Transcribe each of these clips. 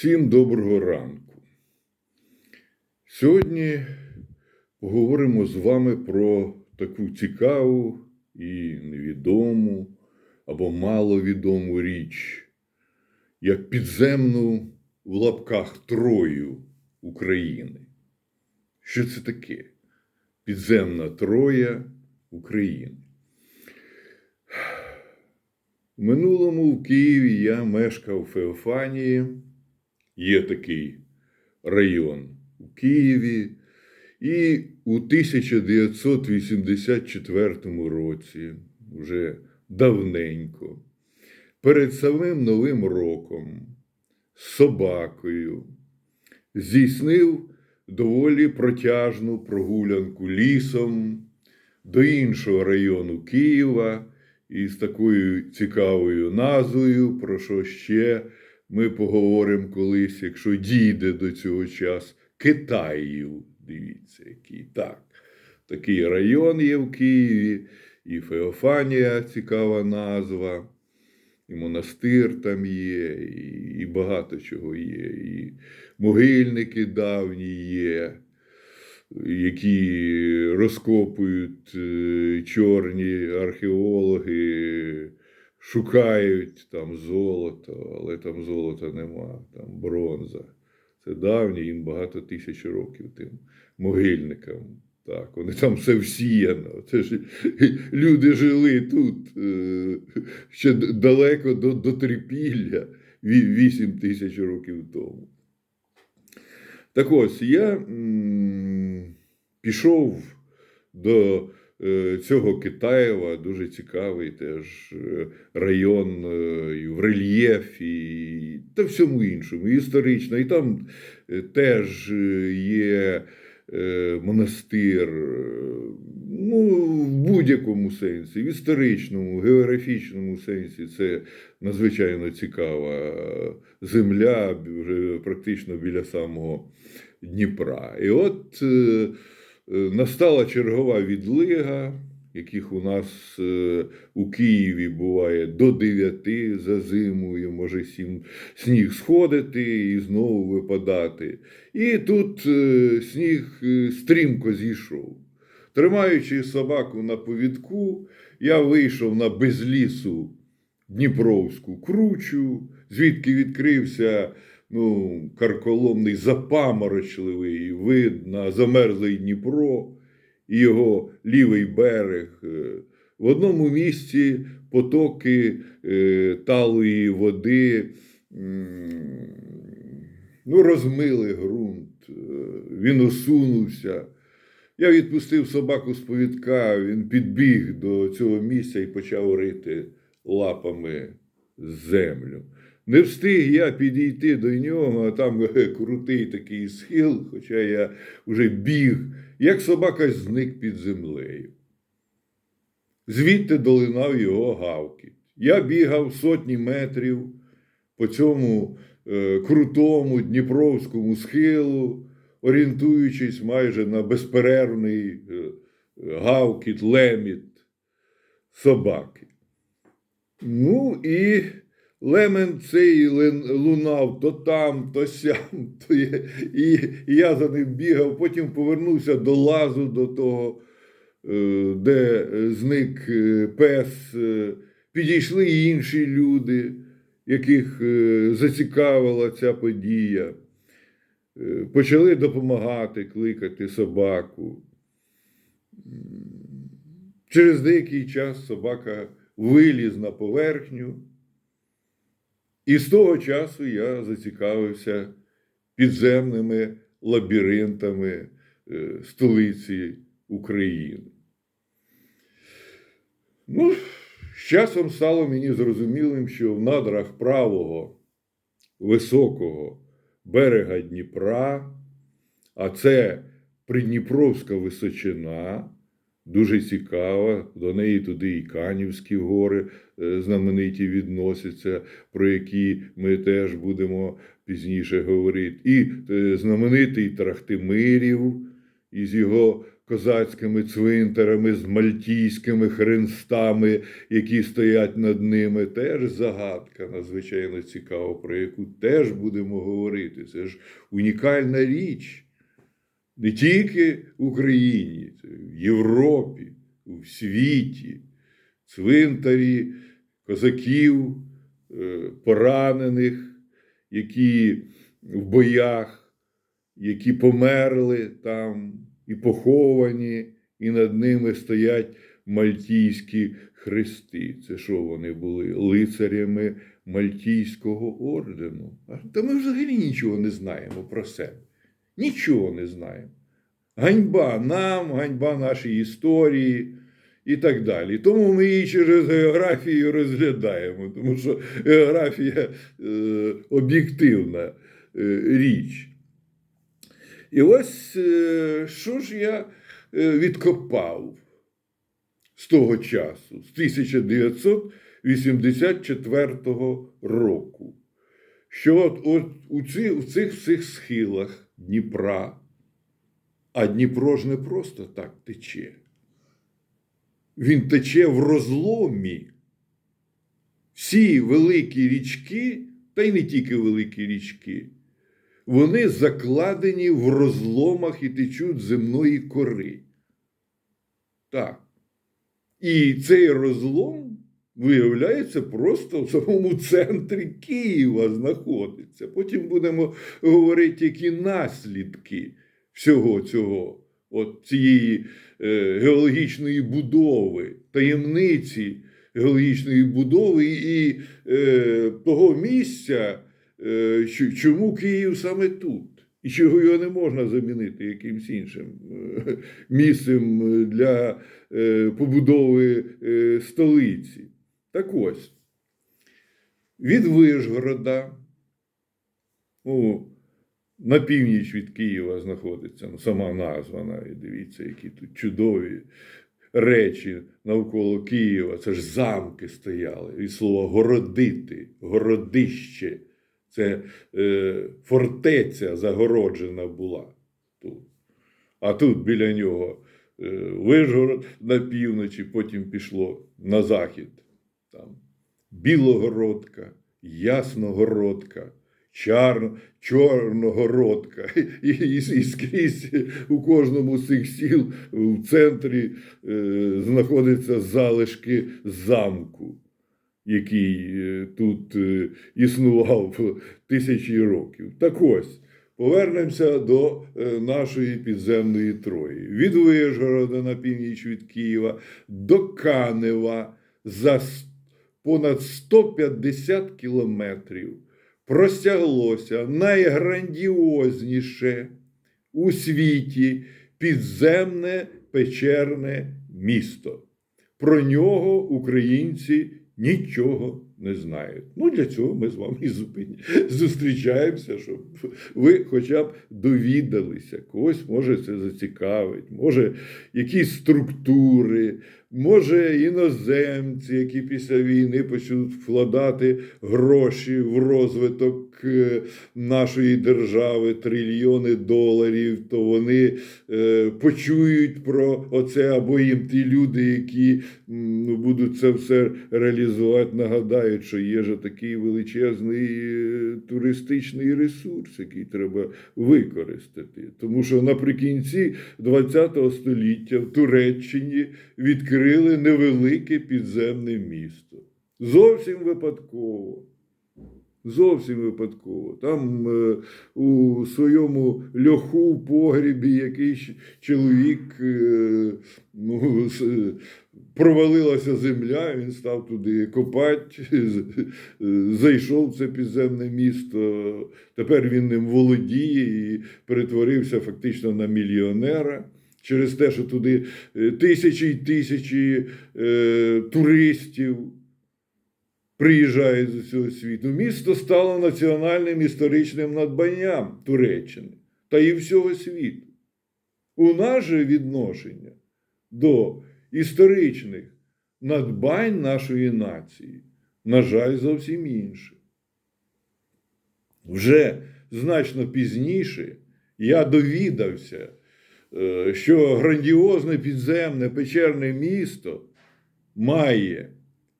Всім доброго ранку. Сьогодні поговоримо з вами про таку цікаву і невідому або маловідому річ, як підземну в лапках Трою України. Що це таке? Підземна Троя України. В минулому в Києві я мешкав в Феофанії. Є такий район у Києві. І у 1984 році, вже давненько, перед самим Новим роком з собакою здійснив доволі протяжну прогулянку лісом до іншого району Києва із такою цікавою назвою, про що ще ми поговоримо колись, якщо дійде до цього часу. Китаїв. Дивіться, який так. Такий район є в Києві, і Феофанія цікава назва, і монастир там є, і, і багато чого є. І могильники давні є, які розкопують е, чорні археологи, шукають там золото, але там золота нема, там бронза. Це давні, їм багато тисяч років тим могильникам. Так, вони там все всіяно. Це ж люди жили тут е, ще далеко до, до трипілля, 8 тисяч років тому. Так ось я м, пішов до цього Китаєва, дуже цікавий теж е, район е, і в рельєфі, та всьому іншому, історично. І там е, теж е, є е, монастир, е, ну, в будь-якому сенсі, в історичному, географічному сенсі це надзвичайно цікава земля, вже практично біля самого Дніпра. І от е, е, настала чергова відлига, яких у нас е, у Києві буває до 9 за зимою, може сім сніг сходити і знову випадати. І тут е, сніг е, стрімко зійшов. Тримаючи собаку на повідку, я вийшов на безлісу Дніпровську кручу, звідки відкрився ну, карколомний запаморочливий вид на замерзлий Дніпро і його лівий берег. Е, В одному місці потоки е, талої води ну, розмили ґрунт, е, він осунувся. Я відпустив собаку з повідка, він підбіг до цього місця і почав рити лапами землю. Не встиг я підійти до нього, а там е, крутий такий схил, хоча я вже біг, як собака зник під землею. Звідти долинав його гавкіт. Я бігав сотні метрів по цьому е, крутому дніпровському схилу, орієнтуючись майже на безперервний е, гавкіт, леміт собаки. Ну і лемент цей лунав то там, то сям, то є, і, і я за ним бігав, потім повернувся до лазу, до того, е, де е, зник е, пес. Підійшли інші люди, яких зацікавила ця подія. Почали допомагати, кликати собаку. Через деякий час собака виліз на поверхню. І з того часу я зацікавився підземними лабіринтами е, столиці України. Ну, з часом стало мені зрозумілим, що в надрах правого високого берега Дніпра, а це Придніпровська височина, дуже цікава. До неї туди і Канівські гори е, знамениті відносяться, про які ми теж будемо пізніше говорити. І е, знаменитий Трахтимирів із його козацькими цвинтарами, з мальтійськими хрестами, які стоять над ними, теж загадка надзвичайно цікава, про яку теж будемо говорити. Це ж унікальна річ. Не тільки в Україні, в Європі, в світі, цвинтарі козаків, е, поранених, які в боях, які померли там і поховані, і над ними стоять мальтійські хрести. Це що вони були? Лицарями Мальтійського ордену. Та ми взагалі нічого не знаємо про себе. Нічого не знаємо. Ганьба нам, ганьба нашій історії і так далі. Тому ми її через географію розглядаємо, тому що географія е, об'єктивна е, річ. І ось е, що ж я е, відкопав з того часу, з 1984 року. Що от, от у, ці, у цих всіх схилах Дніпра, а Дніпро ж не просто так тече. Він тече в розломі. Всі великі річки, та й не тільки великі річки, вони закладені в розломах і течуть земної кори. Так. І цей розлом, виявляється, просто в самому центрі Києва знаходиться. Потім будемо говорити, які наслідки всього цього, от цієї е, геологічної будови, таємниці геологічної будови і е, того місця, е, чому Київ саме тут. І чого його не можна замінити якимсь іншим е, місцем для е, побудови столиці. Так ось, від Вишгорода, ну, на північ від Києва знаходиться ну, сама назва, навіть дивіться, які тут чудові речі навколо Києва. Це ж замки стояли. Від слова городити, городище. Це е, фортеця загороджена була тут. А тут біля нього е, Вишгород на півночі, потім пішло на захід. Там Білогородка, Ясногородка, Чар... Чорногородка. І, і, і скрізь у кожному з цих сіл в центрі е, знаходяться залишки замку, який е, тут е, існував тисячі років. Так ось. Повернемося до е, нашої підземної Трої. Від Вишгорода на північ від Києва до Канева за с- понад 150 кілометрів простяглося найграндіозніше у світі підземне печерне місто. Про нього українці нічого не знають. Ну, для цього ми з вами і зустрічаємося, щоб ви хоча б довідалися, когось може це зацікавить, може якісь структури, може іноземці, які після війни почнуть вкладати гроші в розвиток е, нашої держави, трильйони доларів, то вони е, почують про оце, або їм ті люди, які ну, будуть це все реалізувати, нагадають, що є же такий величезний е, туристичний ресурс, який треба використати. Тому що наприкінці ХХ століття в Туреччині відкрили невелике підземне місто. Зовсім випадково. Зовсім випадково. Там е, у своєму льоху в погрібі якийсь чоловік е, ну, е, провалилася земля, він став туди копати, е, зайшов в це підземне місто. Тепер він ним володіє і перетворився фактично на мільйонера. Через те, що туди е, тисячі й тисячі е, туристів приїжджають з усього світу. Місто стало національним історичним надбанням Туреччини та і всього світу. У нас же відношення до історичних надбань нашої нації, на жаль, зовсім інше. Вже значно пізніше я довідався що грандіозне підземне печерне місто має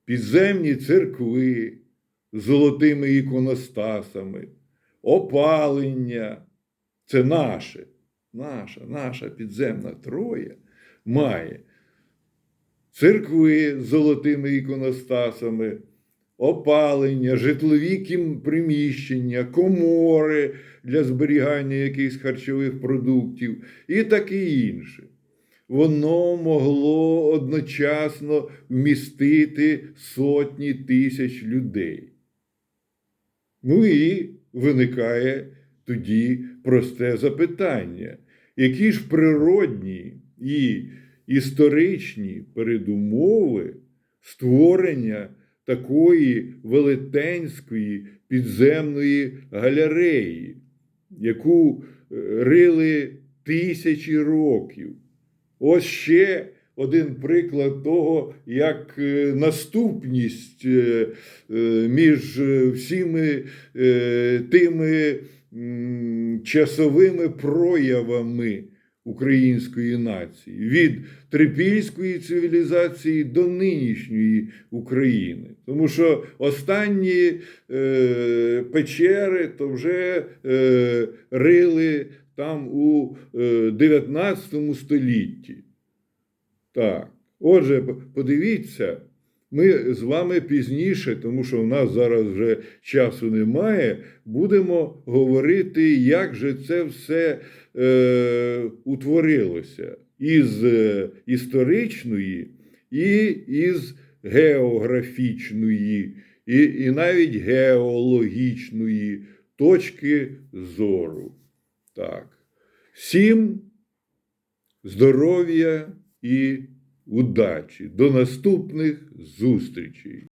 підземні церкви з золотими іконостасами, опалення. Це наше, наша, наша підземна троя має церкви з золотими іконостасами, опалення, житлові приміщення, комори для зберігання якихось харчових продуктів і таке інше. Воно могло одночасно вмістити сотні тисяч людей. Ну і виникає тоді просте запитання, які ж природні і історичні передумови створення такої велетенської підземної галереї, яку е, рили тисячі років. Ось ще один приклад того, як е, наступність е, між всіми тими часовими проявами української нації від трипільської цивілізації до нинішньої України. Тому що останні е, печери то вже е, рили там у е, 19 столітті. Так. Отже, подивіться, ми з вами пізніше, тому що в нас зараз вже часу немає, будемо говорити, як же це все е, утворилося із е, історичної і із географічної, і, і навіть геологічної точки зору. Так. Всім здоров'я і удачі. До наступних зустрічей!